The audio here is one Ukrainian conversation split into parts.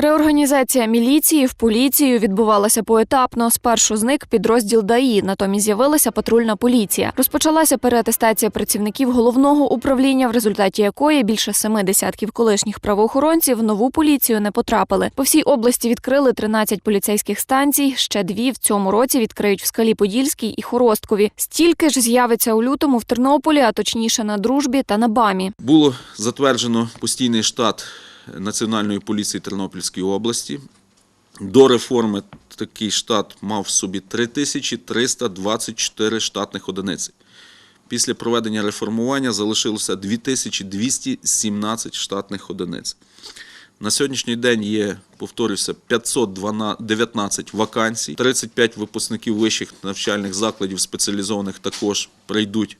Реорганізація міліції в поліцію відбувалася поетапно. Спершу зник підрозділ ДАІ, натомість з'явилася патрульна поліція. Розпочалася переатестація працівників головного управління, в результаті якої більше семи десятків колишніх правоохоронців в нову поліцію не потрапили. По всій області відкрили 13 поліцейських станцій. Ще дві в цьому році відкриють в скалі Подільській і Хоросткові. Стільки ж з'явиться у лютому в Тернополі, а точніше на дружбі та на бамі. Було затверджено постійний штат Національної поліції Тернопільської області. До реформи такий штат мав в собі 3324 штатних одиниці. Після проведення реформування залишилося 2217 штатних одиниць. На сьогоднішній день є, повторюся, 519 вакансій. 35 випускників вищих навчальних закладів спеціалізованих також прийдуть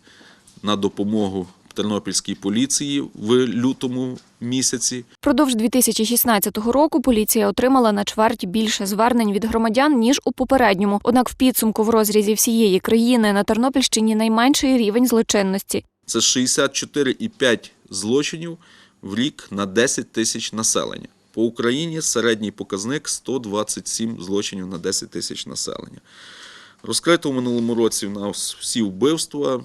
на допомогу Тернопільській поліції в лютому місяці. Впродовж 2016 року поліція отримала на чверть більше звернень від громадян ніж у попередньому. Однак в підсумку в розрізі всієї країни на Тернопільщині найменший рівень злочинності. Це 64,5 злочинів в рік на 10 тисяч населення. По Україні середній показник 127 злочинів на 10 тисяч населення. Розкрито в минулому році в нас всі вбивства.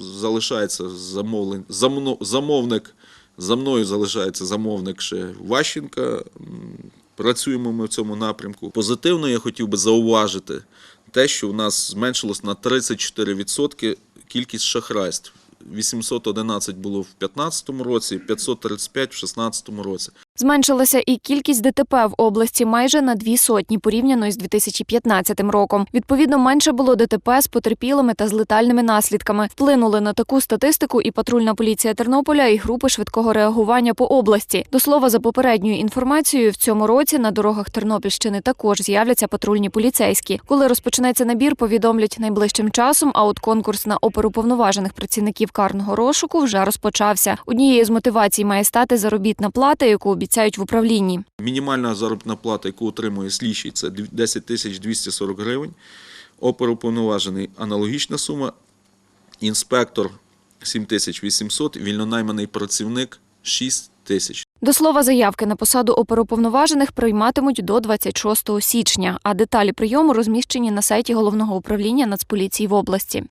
Залишається замовлен... замно- замовник. За мною залишається замовник ще Ващенка. Працюємо ми в цьому напрямку. Позитивно я хотів би зауважити те, що в нас зменшилось на 34% кількість шахрайств. 811 було в 2015 році, 535 в 2016 році. Зменшилася і кількість ДТП в області майже на дві сотні порівняно із 2015 роком. Відповідно, менше було ДТП з потерпілими та з летальними наслідками. Вплинули на таку статистику і патрульна поліція Тернополя, і групи швидкого реагування по області. До слова, за попередньою інформацією, в цьому році на дорогах Тернопільщини також з'являться патрульні поліцейські. Коли розпочнеться набір, повідомлять найближчим часом. А от конкурс на оперуповноважених працівників карного розшуку вже розпочався. Однією з мотивацій має стати заробітна плата, яку обіцяють в управлінні. Мінімальна заробітна плата, яку отримує слідчий, це 10 тисяч 240 гривень. Оперуповноважений аналогічна сума. Інспектор 7 тисяч 800, вільнонайманий працівник 6 тисяч. До слова, заявки на посаду оперуповноважених прийматимуть до 26 січня, а деталі прийому розміщені на сайті головного управління Нацполіції в області.